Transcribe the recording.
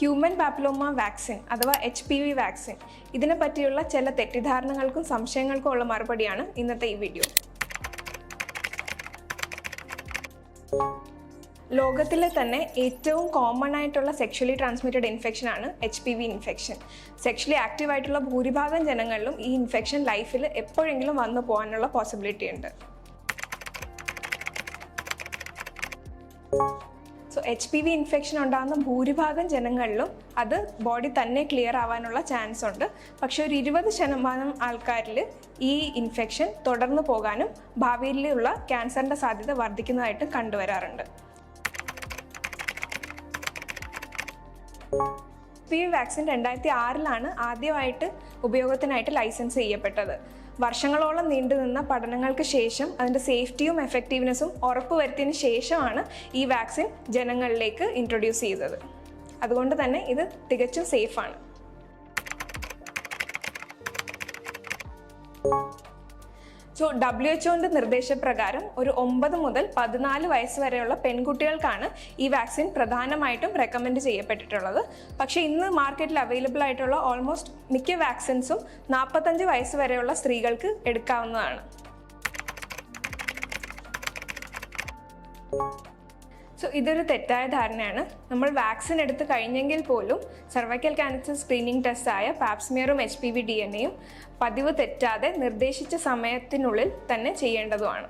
Human papilloma vaccine അഥവാ H P V vaccine ഇതിനെ പറ്റിയുള്ള ചില തെറ്റിദ്ധാരണകൾക്കും സംശയങ്ങൾക്കും ഉള്ള മറുപടിയാണ് ഇന്നത്തെ ഈ വീഡിയോ ലോകത്തിലെ തന്നെ ഏറ്റവും കോമൺ ആയിട്ടുള്ള സെക്ഷലി ട്രാൻസ്മിറ്റഡ് ഇൻഫെക്ഷൻ ആണ് H P V infection sexually active ആയിട്ടുള്ള ഭൂരിഭാഗം ജനങ്ങളിലും ഈ ഇൻഫെക്ഷൻ ലൈഫിൽ എപ്പോഴെങ്കിലും വന്നു പോകാനുള്ള പോസിബിലിറ്റി ഉണ്ട്. So H P V infection ഉണ്ടാകുന്ന ഭൂരിഭാഗം ജനങ്ങളിലും അത് ബോഡി തന്നെ ക്ലിയർ ആവാനുള്ള ചാൻസ് ഉണ്ട്. പക്ഷേ ഒരു ഇരുപത് ശതമാനം ആൾക്കാരിൽ ഈ ഇൻഫെക്ഷൻ തുടർന്ന് പോകാനും ഭാവിയിലുള്ള ക്യാൻസറിന്റെ സാധ്യത വർദ്ധിക്കുന്നതായിട്ട് കണ്ടുവരാറുണ്ട്. പി വി വാക്സിൻ രണ്ടായിരത്തി ആറിലാണ് ആദ്യമായിട്ട് ഉപയോഗത്തിനായിട്ട് ലൈസൻസ് ചെയ്യപ്പെട്ടത്. വർഷങ്ങളോളം നീണ്ടുനിന്ന പഠനങ്ങൾക്ക് ശേഷം അതിന്റെ സേഫ്റ്റിയും എഫക്റ്റീവ്നെസ്സും ഉറപ്പുവരുത്തിയതിന് ശേഷമാണ് ഈ വാക്സിൻ ജനങ്ങളിലേക്ക് ഇൻട്രൊഡ്യൂസ് ചെയ്തത്. അതുകൊണ്ട് തന്നെ ഇത് തികച്ചും സേഫാണ് ഡബ്ല്യു എച്ച്ഒന്റെ നിർദ്ദേശപ്രകാരം ഒരു ഒമ്പത് മുതൽ പതിനാല് വയസ്സ് വരെയുള്ള പെൺകുട്ടികൾക്കാണ് ഈ വാക്സിൻ പ്രധാനമായിട്ടും റെക്കമെൻഡ് ചെയ്യപ്പെട്ടിട്ടുള്ളത്. പക്ഷേ ഇന്ന് മാർക്കറ്റിൽ അവൈലബിൾ ആയിട്ടുള്ള ഓൾമോസ്റ്റ് മിക്ക വാക്സിൻസും നാൽപ്പത്തഞ്ച് വയസ്സ് വരെയുള്ള സ്ത്രീകൾക്ക് എടുക്കാവുന്നതാണ്. സോ ഇതൊരു തെറ്റായ ധാരണയാണ്. നമ്മൾ വാക്സിൻ എടുത്ത് കഴിഞ്ഞെങ്കിൽ പോലും സർവൈക്കൽ ക്യാൻസർ സ്ക്രീനിങ് ടെസ്റ്റായ പാപ്സ്മിയറും H P V D N എയും പതിവ് തെറ്റാതെ നിർദ്ദേശിച്ച സമയത്തിനുള്ളിൽ തന്നെ ചെയ്യേണ്ടതുമാണ്.